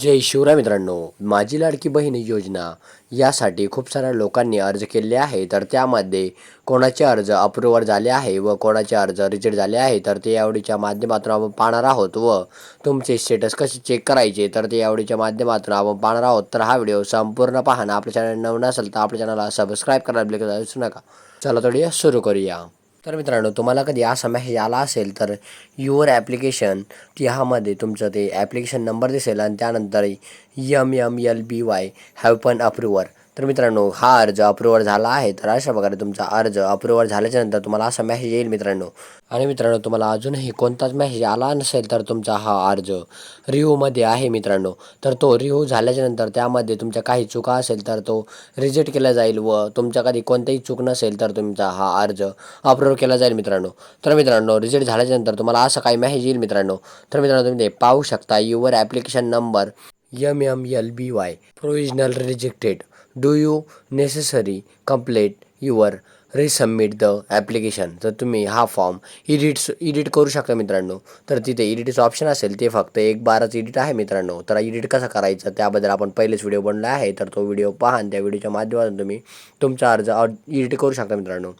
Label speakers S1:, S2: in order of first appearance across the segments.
S1: जय शिवराय मित्रांनो माझी लाडकी बहीण योजना यासाठी खूप साऱ्या लोकांनी अर्ज केले आहे तर त्यामध्ये कोणाचे अर्ज अप्रूव्हर झाले आहे व कोणाचे अर्ज रिजेक्ट झाले आहे तर ते यावडीच्या माध्यमातून आपण पाहणार आहोत व तुमचे स्टेटस कसे चेक करायचे तर ते यावडीच्या माध्यमातून आपण पाहणार आहोत. तर हा व्हिडिओ संपूर्ण पाहणं. आपल्या चॅनल नवीन असेल तर आपल्या चॅनलला सबस्क्राईब करायला विसरू नका. चला थोडी सुरू करूया. तर मित्रांनो तुम्हाला कधी असा समस्या आला असेल तर युअर ॲप्लिकेशन ह्यामध्ये तुमचं ते ॲप्लिकेशन नंबर दिसेल आणि त्यानंतर M M L B Y have पण अप्रुवर तर मित्रांनो हा अर्ज अप्रूव्हल झाला आहे. तर अशा प्रकारे तुमचा अर्ज अप्रूव्हल झाल्याच्यानंतर तुम्हाला असा मेसेज येईल मित्रांनो. आणि मित्रांनो तुम्हाला अजूनही कोणताच मेसेज आला नसेल तर तुमचा हा अर्ज रिव्ह्यूमध्ये आहे मित्रांनो. तर तो रिव्ह्यू झाल्याच्यानंतर त्यामध्ये तुमच्या काही चुका असेल तर तो रिजेक्ट केला जाईल व तुमच्या कधी कोणताही चूक नसेल तर तुमचा हा अर्ज अप्रूव्ह केला जाईल मित्रांनो. तर मित्रांनो रिजेक्ट झाल्याच्यानंतर तुम्हाला असं काही मेसेज येईल मित्रांनो. तर मित्रांनो तुम्ही ते पाहू शकता your application number M M L B Y provisional rejected do you necessary complete your resubmit the application तर तुम्ही हा फॉर्म इडिट्स इडिट करू शकता मित्रांनो तर तिथे एडिटचं ऑप्शन असेल ते फक्त एक बाराच इडिट आहे मित्रांनो. तर इडिट कसा करायचं त्याबद्दल आपण पहिलेच व्हिडिओ बनला आहे तर तो व्हिडिओ पहा आणि त्या व्हिडिओच्या माध्यमातून तुम्ही तुमचा अर्ज इडिट करू शकता मित्रांनो.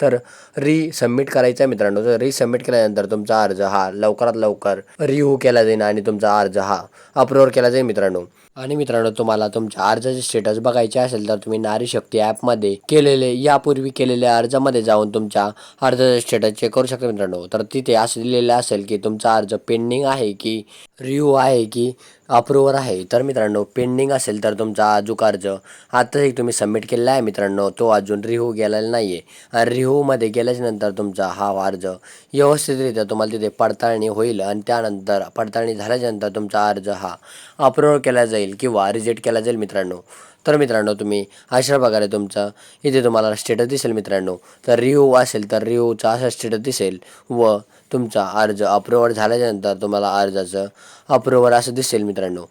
S1: तर री सबमिट करायचं आहे मित्रांनो. तर री सबमिट केल्यानंतर तुमचा अर्ज हा लवकरात लवकर रिव्ह्यू केला जाईल आणि तुमचा अर्ज हा अप्रूव्ह केला जाईल मित्रांनो. आणि मित्रांनो तुम्हाला तुमच्या अर्जाचे स्टेटस बघायचे असेल तर तुम्ही नारी शक्ती ॲपमध्ये केलेले यापूर्वी केलेल्या अर्जामध्ये जाऊन तुमच्या अर्जाचे स्टेटस चेक करू शकता मित्रांनो. तर तिथे असं दिलेलं असेल की तुमचा अर्ज पेंडिंग आहे की रिव्ह्यू आहे की अप्रूव्हर आहे. तर मित्रांनो पेंडिंग असेल तर तुमचा अजूक अर्ज आताच तुम्ही सबमिट केलेला आहे मित्रांनो तो अजून रिव्ह्यू गेलेला नाही आहे आणि रिव्ह्यूमध्ये गेल्याच्यानंतर तुमचा हा अर्ज व्यवस्थितरित्या तुम्हाला तिथे पडताळणी होईल आणि त्यानंतर पडताळणी झाल्याच्यानंतर तुमचा अर्ज हा अप्रूव्ह केला जाईल किंवा रिजेक्ट केला जाईल मित्रांनो. तर मित्रांनो तुम्ही अशा प्रकारे तुमचं इथे तुम्हाला स्टेटस दिसेल मित्रांनो. तर रिव्ह्यू असेल तर रिव्ह्यूचा असा स्टेटस दिसेल व तुमचा अर्ज अप्रूव्हर झाल्याच्यानंतर तुम्हाला अर्जाचं अप्रूव्हर असं दिसेल मित्रांनो.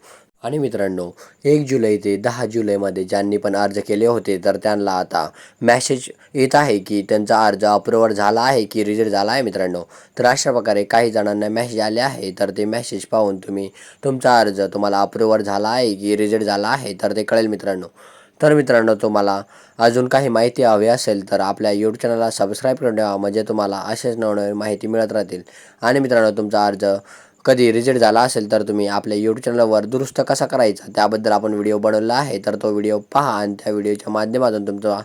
S1: आणि मित्रांनो एक जुलै ते दहा जुलैमध्ये ज्यांनी पण अर्ज केले होते तर त्यांना आता मॅसेज येत आहे की त्यांचा अर्ज अप्रूव्हर झाला आहे की रिजेक्ट झाला आहे मित्रांनो. तर अशा प्रकारे काही जणांना मॅसेज आले आहे तर ते मॅसेज पाहून तुम्ही तुमचा अर्ज तुम्हाला अप्रूव्हर झाला आहे की रिजेक्ट झाला आहे तर ते कळेल मित्रांनो. तर मित्रांनो तुम्हाला अजून काही माहिती हवी असेल तर आपल्या यूट्यूब चॅनलला सबस्क्राईब करून ठेवा म्हणजे तुम्हाला असेच नवनवीन माहिती मिळत राहतील. आणि मित्रांनो तुमचा अर्ज कधी रिजेक्ट झाला असेल तर तुम्ही आपल्या यूट्यूब चॅनलवर दुरुस्त कसा करायचा त्याबद्दल आपण व्हिडिओ बनवला आहे तर तो व्हिडिओ पहा आणि त्या व्हिडिओच्या माध्यमातून तुमचा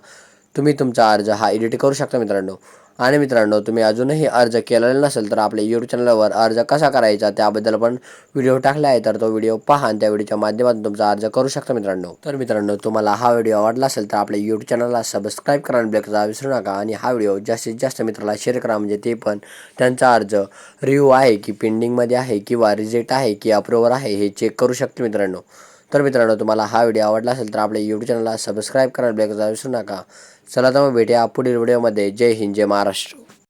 S1: तुम्ही तुमचा अर्ज हा एडिट करू शकता मित्रांनो. आणि मित्रांनो तुम्ही अजूनही अर्ज केलेला नसेल तर आपल्या यूट्यूब चॅनलवर अर्ज कसा करायचा त्याबद्दल पण व्हिडिओ टाकला आहे तर तो व्हिडिओ पहा आणि त्या व्हिडिओच्या माध्यमातून तुमचा अर्ज करू शकता मित्रांनो. तर मित्रांनो तुम्हाला हा व्हिडिओ आवडला असेल तर आपल्या यूट्यूब चॅनलला सबस्क्राईब करान ब्लेकचा विसरू नका. आणि हा व्हिडिओ जास्तीत जास्त मित्राला शेअर करा म्हणजे ते पण त्यांचा अर्ज रिव्ह्यू आहे की पेंडिंगमध्ये आहे किंवा रिजेक्ट आहे की अप्रूव्हर आहे हे चेक करू शकते मित्रांनो. तर मित्रांनो तुम्हाला हा व्हिडिओ आवडला असेल तर आपल्या यूट्यूब चॅनलला सबस्क्राईब करायला बिलकुल विसरू नका. चला तर मग भेटूया पुढील व्हिडिओमध्ये जय हिंद जय महाराष्ट्र.